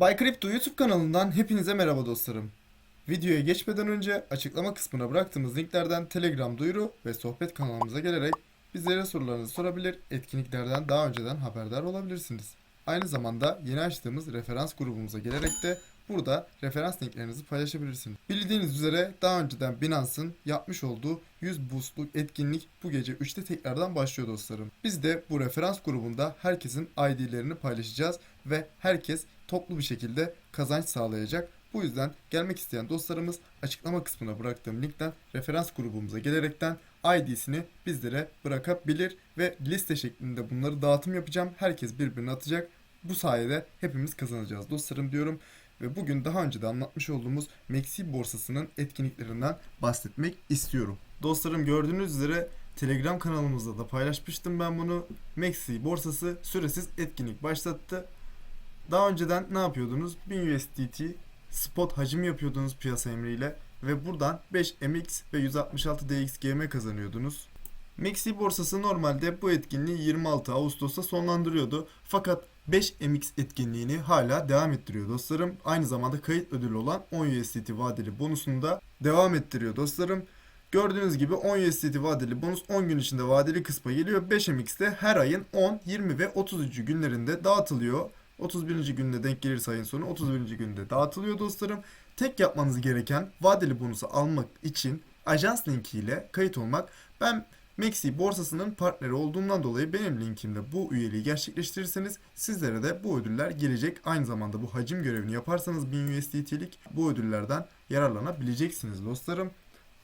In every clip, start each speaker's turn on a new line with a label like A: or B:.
A: Bay YouTube kanalından hepinize merhaba dostlarım. Videoya geçmeden önce açıklama kısmına bıraktığımız linklerden Telegram duyuru ve sohbet kanalımıza gelerek bizlere sorularınızı sorabilir, etkinliklerden daha önceden haberdar olabilirsiniz. Aynı zamanda yeni açtığımız referans grubumuza gelerek de burada referans linklerinizi paylaşabilirsiniz. Bildiğiniz üzere daha önceden Binance'ın yapmış olduğu 100 boostluk etkinlik bu gece 3'te tekrardan başlıyor dostlarım. Biz de bu referans grubunda herkesin ID'lerini paylaşacağız ve herkes toplu bir şekilde kazanç sağlayacak. Bu yüzden gelmek isteyen dostlarımız açıklama kısmına bıraktığım linkten referans grubumuza gelerekten ID'sini bizlere bırakabilir ve liste şeklinde bunları dağıtım yapacağım. Herkes birbirine atacak. Bu sayede hepimiz kazanacağız dostlarım diyorum. Ve bugün daha önce de anlatmış olduğumuz Maxi borsasının etkinliklerinden bahsetmek istiyorum. Dostlarım gördüğünüz üzere Telegram kanalımızda da paylaşmıştım ben bunu. Maxi borsası süresiz etkinlik başlattı. Daha önceden ne yapıyordunuz? 1000 USDT spot hacim yapıyordunuz piyasa emriyle ve buradan 5 MX ve 166 DXGM kazanıyordunuz. Maxi borsası normalde bu etkinliği 26 Ağustos'ta sonlandırıyordu. Fakat 5 MX etkinliğini hala devam ettiriyor dostlarım. Aynı zamanda kayıt ödülü olan 10 USDT vadeli bonusunu da devam ettiriyor dostlarım. Gördüğünüz gibi 10 USDT vadeli bonus 10 gün içinde vadeli kısma geliyor. 5 MX'te her ayın 10, 20 ve 30. günlerinde dağıtılıyor. 31. günde denk gelirse ayın sonu 31. günde dağıtılıyor dostlarım. Tek yapmanız gereken vadeli bonusu almak için ajans linkiyle kayıt olmak. Ben Maxi borsasının partneri olduğundan dolayı benim linkimde bu üyeliği gerçekleştirirseniz sizlere de bu ödüller gelecek. Aynı zamanda bu hacim görevini yaparsanız 1000 USDT'lik bu ödüllerden yararlanabileceksiniz dostlarım.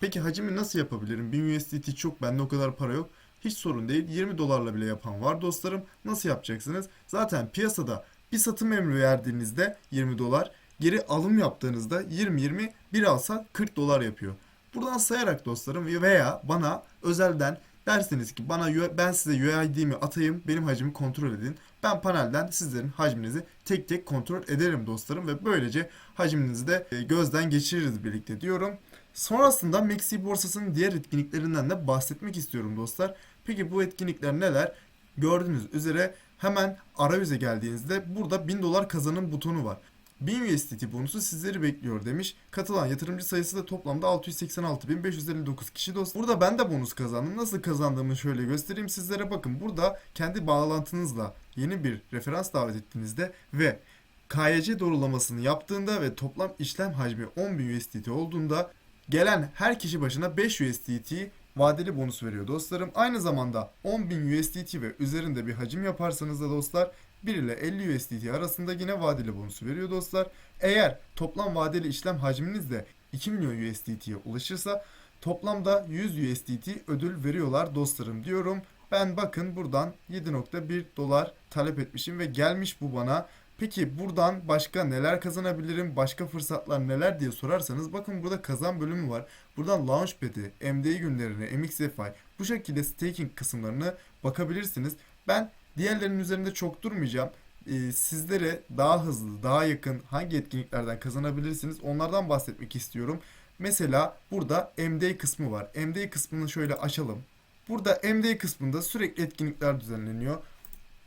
A: Peki hacimi nasıl yapabilirim? 1000 USDT çok bende o kadar para yok. Hiç sorun değil. 20 dolarla bile yapan var dostlarım. Nasıl yapacaksınız? Zaten piyasada bir satım emri verdiğinizde 20 dolar, geri alım yaptığınızda 20-20 bir alsa 40 dolar yapıyor. Buradan sayarak dostlarım veya bana özelden derseniz ki bana ben size UID'mi atayım, benim hacmi kontrol edin. Ben panelden sizlerin hacminizi tek tek kontrol ederim dostlarım ve böylece hacminizi de e, gözden geçiririz birlikte diyorum. Sonrasında Maxi borsasının diğer etkinliklerinden de bahsetmek istiyorum dostlar. Peki bu etkinlikler neler? Gördüğünüz üzere hemen arayüze geldiğinizde burada 1000 dolar kazanım butonu var. 1000 USDT bonusu sizleri bekliyor demiş. Katılan yatırımcı sayısı da toplamda 686.559 kişi dost. Burada ben de bonus kazandım. Nasıl kazandığımı şöyle göstereyim sizlere. Bakın burada kendi bağlantınızla yeni bir referans davet ettiğinizde ve KYC doğrulamasını yaptığında ve toplam işlem hacmi 10.000 USDT olduğunda gelen her kişi başına 5 USDT vadeli bonus veriyor dostlarım. Aynı zamanda 10.000 USDT ve üzerinde bir hacim yaparsanız da dostlar 1 ile 50 USDT arasında yine vadeli bonusu veriyor dostlar. Eğer toplam vadeli işlem hacminiz de 2 milyon USDT'ye ulaşırsa toplamda 100 USDT ödül veriyorlar dostlarım diyorum. Ben bakın buradan 7.1 dolar talep etmişim ve gelmiş bu bana. Peki buradan başka neler kazanabilirim, başka fırsatlar neler diye sorarsanız bakın burada kazan bölümü var. Buradan Launchpad'i, MDI günlerini, MXFI bu şekilde staking kısımlarını bakabilirsiniz. Ben diğerlerinin üzerinde çok durmayacağım. Ee, sizlere daha hızlı, daha yakın hangi etkinliklerden kazanabilirsiniz onlardan bahsetmek istiyorum. Mesela burada MD kısmı var. MD kısmını şöyle açalım. Burada MD kısmında sürekli etkinlikler düzenleniyor.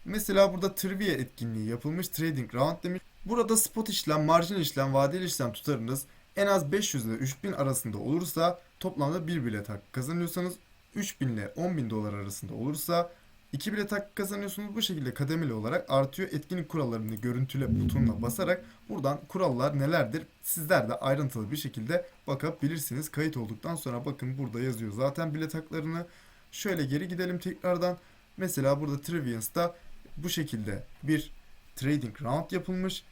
A: Mesela burada trivia etkinliği yapılmış trading round demiş. Burada spot işlem, marjin işlem, vadeli işlem tutarınız en az 500 ile 3000 arasında olursa toplamda 1 bilet hakkı kazanıyorsanız 3000 ile 10.000 dolar arasında olursa 2 bilet hakkı kazanıyorsunuz. Bu şekilde kademeli olarak artıyor. Etkinlik kurallarını görüntüle butonuna basarak buradan kurallar nelerdir sizler de ayrıntılı bir şekilde bakabilirsiniz. Kayıt olduktan sonra bakın burada yazıyor zaten bilet haklarını. Şöyle geri gidelim tekrardan. Mesela burada Trivians'ta bu şekilde bir trading round yapılmış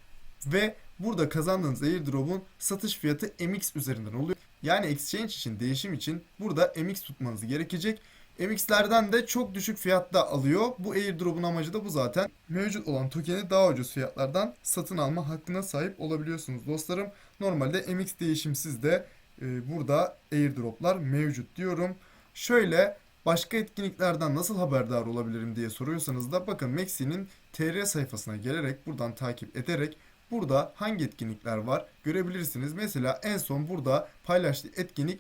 A: ve burada kazandığınız airdrop'un satış fiyatı MX üzerinden oluyor. Yani exchange için değişim için burada MX tutmanız gerekecek. MX'lerden de çok düşük fiyatta alıyor. Bu airdrop'un amacı da bu zaten. Mevcut olan token'i daha ucuz fiyatlardan satın alma hakkına sahip olabiliyorsunuz dostlarım. Normalde MX değişimsiz de e, burada airdrop'lar mevcut diyorum. Şöyle başka etkinliklerden nasıl haberdar olabilirim diye soruyorsanız da bakın Maxi'nin TR sayfasına gelerek buradan takip ederek burada hangi etkinlikler var görebilirsiniz. Mesela en son burada paylaştığı etkinlik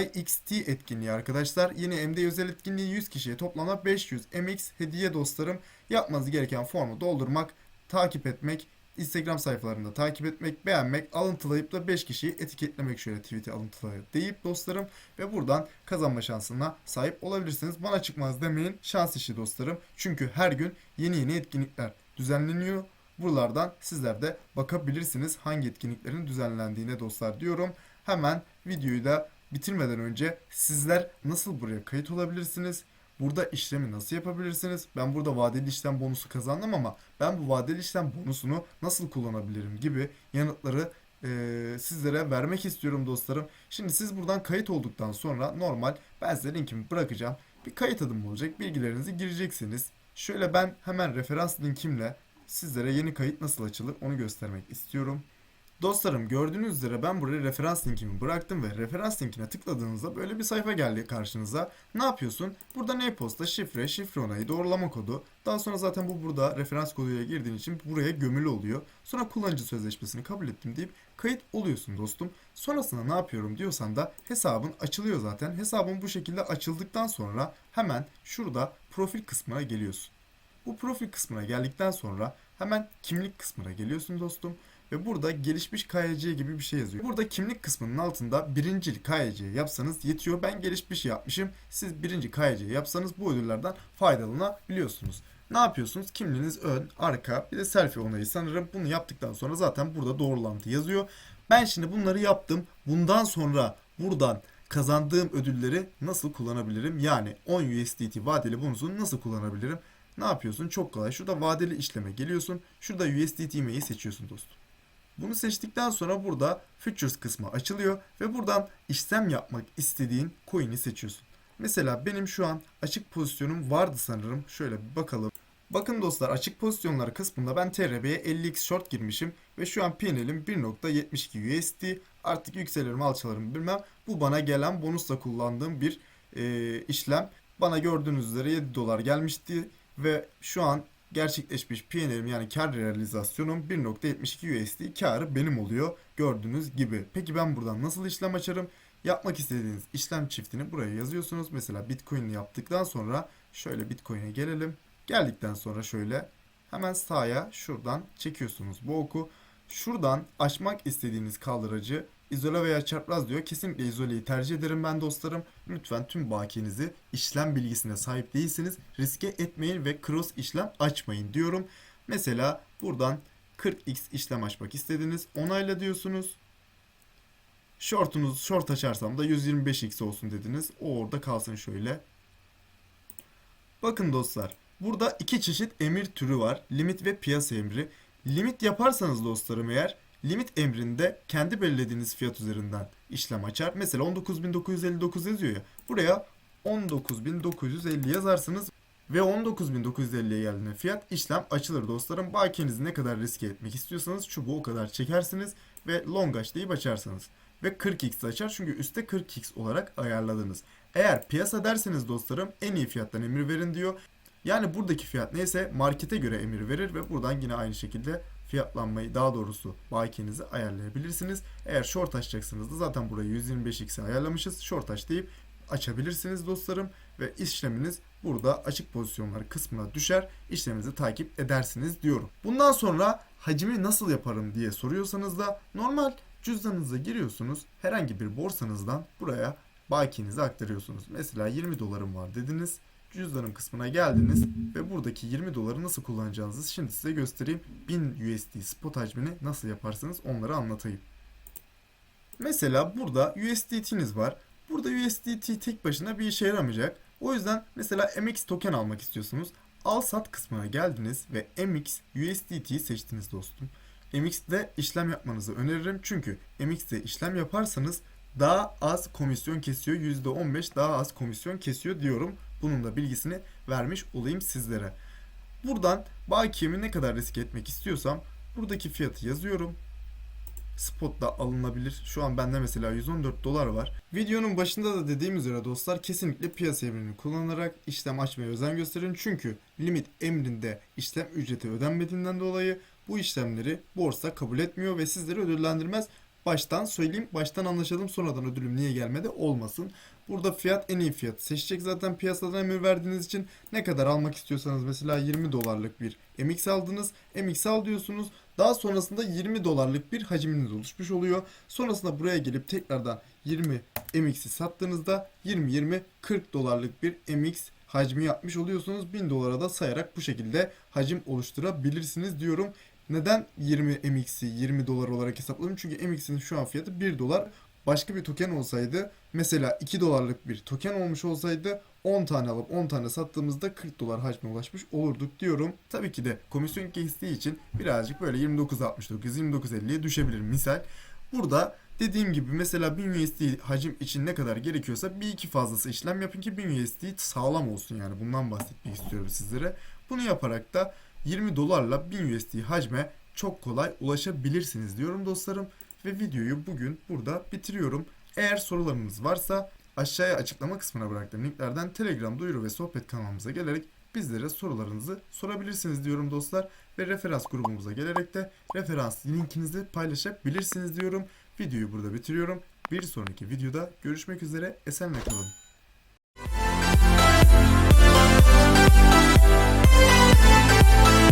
A: IXT etkinliği arkadaşlar. Yine MD özel etkinliği 100 kişiye toplamda 500 MX hediye dostlarım. Yapmanız gereken formu doldurmak, takip etmek, Instagram sayfalarında takip etmek, beğenmek, alıntılayıp da 5 kişiyi etiketlemek şöyle tweet'i alıntılayıp deyip dostlarım ve buradan kazanma şansına sahip olabilirsiniz. Bana çıkmaz demeyin. Şans işi dostlarım. Çünkü her gün yeni yeni etkinlikler düzenleniyor. Buralardan sizler de bakabilirsiniz hangi etkinliklerin düzenlendiğine dostlar diyorum. Hemen videoyu da bitirmeden önce sizler nasıl buraya kayıt olabilirsiniz? Burada işlemi nasıl yapabilirsiniz? Ben burada vadeli işlem bonusu kazandım ama ben bu vadeli işlem bonusunu nasıl kullanabilirim gibi yanıtları eee, sizlere vermek istiyorum dostlarım. Şimdi siz buradan kayıt olduktan sonra normal ben size linkimi bırakacağım. Bir kayıt adımı olacak. Bilgilerinizi gireceksiniz. Şöyle ben hemen referans linkimle sizlere yeni kayıt nasıl açılır onu göstermek istiyorum. Dostlarım gördüğünüz üzere ben buraya referans linkimi bıraktım ve referans linkine tıkladığınızda böyle bir sayfa geldi karşınıza. Ne yapıyorsun? Buradan e-posta, şifre, şifre onayı, doğrulama kodu. Daha sonra zaten bu burada referans koduyla girdiğin için buraya gömülü oluyor. Sonra kullanıcı sözleşmesini kabul ettim deyip kayıt oluyorsun dostum. Sonrasında ne yapıyorum diyorsan da hesabın açılıyor zaten. Hesabın bu şekilde açıldıktan sonra hemen şurada profil kısmına geliyorsun. Bu profil kısmına geldikten sonra hemen kimlik kısmına geliyorsun dostum. Ve burada gelişmiş KYC gibi bir şey yazıyor. Burada kimlik kısmının altında birinci KYC yapsanız yetiyor. Ben gelişmiş yapmışım. Siz birinci KYC yapsanız bu ödüllerden faydalanabiliyorsunuz. Ne yapıyorsunuz? Kimliğiniz ön, arka, bir de selfie onayı sanırım. Bunu yaptıktan sonra zaten burada doğrulantı yazıyor. Ben şimdi bunları yaptım. Bundan sonra buradan kazandığım ödülleri nasıl kullanabilirim? Yani 10 USDT vadeli bonusunu nasıl kullanabilirim? Ne yapıyorsun? Çok kolay. Şurada vadeli işleme geliyorsun. Şurada USDT seçiyorsun dostum. Bunu seçtikten sonra burada Futures kısmı açılıyor ve buradan işlem yapmak istediğin coin'i seçiyorsun. Mesela benim şu an açık pozisyonum vardı sanırım. Şöyle bir bakalım. Bakın dostlar açık pozisyonlar kısmında ben TRB'ye 50x short girmişim ve şu an PNL'im 1.72 USD. Artık yükselirim alçalırım bilmem. Bu bana gelen bonusla kullandığım bir e, işlem. Bana gördüğünüz üzere 7 dolar gelmişti ve şu an gerçekleşmiş PNL'im yani kar realizasyonum 1.72 USD karı benim oluyor gördüğünüz gibi. Peki ben buradan nasıl işlem açarım? Yapmak istediğiniz işlem çiftini buraya yazıyorsunuz. Mesela Bitcoin'i yaptıktan sonra şöyle Bitcoin'e gelelim. Geldikten sonra şöyle hemen sağa şuradan çekiyorsunuz bu oku. Şuradan açmak istediğiniz kaldıracı izole veya çapraz diyor. Kesinlikle izoleyi tercih ederim ben dostlarım. Lütfen tüm bakiyenizi işlem bilgisine sahip değilsiniz. Riske etmeyin ve cross işlem açmayın diyorum. Mesela buradan 40x işlem açmak istediniz. Onayla diyorsunuz. Shortunuz short açarsam da 125x olsun dediniz. O orada kalsın şöyle. Bakın dostlar. Burada iki çeşit emir türü var. Limit ve piyasa emri. Limit yaparsanız dostlarım eğer limit emrinde kendi belirlediğiniz fiyat üzerinden işlem açar. Mesela 19.959 yazıyor ya. Buraya 19.950 yazarsınız ve 19.950'ye geldiğinde fiyat işlem açılır dostlarım. Bakiyenizi ne kadar riske etmek istiyorsanız çubuğu o kadar çekersiniz ve long aç deyip. Ve 40x açar çünkü üstte 40x olarak ayarladınız. Eğer piyasa derseniz dostlarım en iyi fiyattan emir verin diyor. Yani buradaki fiyat neyse markete göre emir verir ve buradan yine aynı şekilde fiyatlanmayı daha doğrusu bakiyenizi ayarlayabilirsiniz. Eğer short açacaksınız da zaten burayı 125x'e ayarlamışız. Short aç deyip açabilirsiniz dostlarım ve işleminiz burada açık pozisyonlar kısmına düşer. İşleminizi takip edersiniz diyorum. Bundan sonra hacmi nasıl yaparım diye soruyorsanız da normal cüzdanınıza giriyorsunuz. Herhangi bir borsanızdan buraya bakiyenizi aktarıyorsunuz. Mesela 20 dolarım var dediniz cüzdanım kısmına geldiniz ve buradaki 20 doları nasıl kullanacağınızı şimdi size göstereyim. 1000 USD spot hacmini nasıl yaparsınız onları anlatayım. Mesela burada USDT'niz var. Burada USDT tek başına bir işe yaramayacak. O yüzden mesela MX token almak istiyorsunuz. Al sat kısmına geldiniz ve MX USDT'yi seçtiniz dostum. MX'de işlem yapmanızı öneririm çünkü MX'de işlem yaparsanız daha az komisyon kesiyor. %15 daha az komisyon kesiyor diyorum. Bunun da bilgisini vermiş olayım sizlere. Buradan bakiyemi ne kadar risk etmek istiyorsam buradaki fiyatı yazıyorum. Spot'ta alınabilir. Şu an bende mesela 114 dolar var. Videonun başında da dediğim üzere dostlar kesinlikle piyasa emrini kullanarak işlem açmaya özen gösterin. Çünkü limit emrinde işlem ücreti ödenmediğinden dolayı bu işlemleri borsa kabul etmiyor ve sizleri ödüllendirmez. Baştan söyleyeyim, baştan anlaşalım sonradan ödülüm niye gelmedi olmasın. Burada fiyat en iyi fiyat seçecek zaten piyasadan emir verdiğiniz için ne kadar almak istiyorsanız mesela 20 dolarlık bir MX aldınız. MX al diyorsunuz. Daha sonrasında 20 dolarlık bir hacminiz oluşmuş oluyor. Sonrasında buraya gelip tekrardan 20 MX'i sattığınızda 20-20 40 dolarlık bir MX hacmi yapmış oluyorsunuz. 1000 dolara da sayarak bu şekilde hacim oluşturabilirsiniz diyorum. Neden 20 MX'i 20 dolar olarak hesapladım? Çünkü MX'in şu an fiyatı 1 dolar. Başka bir token olsaydı mesela 2 dolarlık bir token olmuş olsaydı 10 tane alıp 10 tane sattığımızda 40 dolar hacme ulaşmış olurduk diyorum. Tabii ki de komisyon kestiği için birazcık böyle 29.69 29.50'ye düşebilir misal. Burada dediğim gibi mesela 1000 USD hacim için ne kadar gerekiyorsa bir iki fazlası işlem yapın ki 1000 USD sağlam olsun yani bundan bahsetmek istiyorum sizlere. Bunu yaparak da 20 dolarla 1000 USD hacme çok kolay ulaşabilirsiniz diyorum dostlarım. Ve videoyu bugün burada bitiriyorum. Eğer sorularınız varsa aşağıya açıklama kısmına bıraktığım linklerden Telegram duyuru ve sohbet kanalımıza gelerek bizlere sorularınızı sorabilirsiniz diyorum dostlar. Ve referans grubumuza gelerek de referans linkinizi paylaşabilirsiniz diyorum. Videoyu burada bitiriyorum. Bir sonraki videoda görüşmek üzere. Esenle kalın. Thank you.